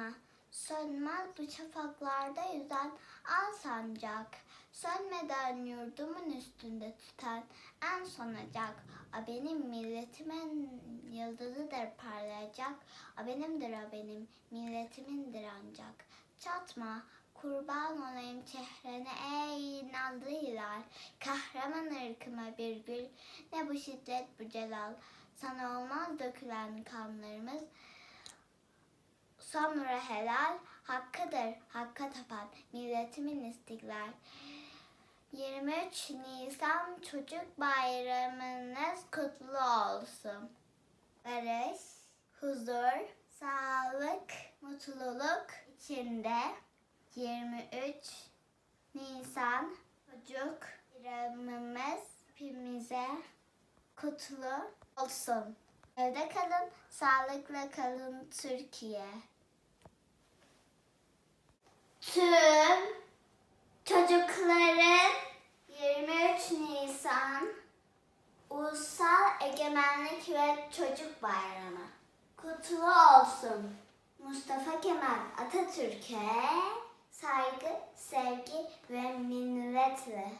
çatma. Sönmez bu şafaklarda yüzen al sancak. Sönmeden yurdumun üstünde tüten en sonacak. A benim milletimin yıldızıdır parlayacak. A benimdir a benim milletimindir ancak. Çatma kurban olayım çehrene ey nazlı hilal. Kahraman ırkıma bir gül ne bu şiddet bu celal. Sana olmaz dökülen kanlarımız sonra helal hakkıdır hakka tapan milletimin istiklal. 23 Nisan Çocuk Bayramınız kutlu olsun. Barış, huzur, sağlık, mutluluk içinde 23 Nisan Çocuk Bayramımız hepimize kutlu olsun. Evde kalın, sağlıkla kalın Türkiye. Tüm çocukların 23 Nisan Ulusal Egemenlik ve Çocuk Bayramı kutlu olsun. Mustafa Kemal Atatürk'e saygı, sevgi ve minnetle.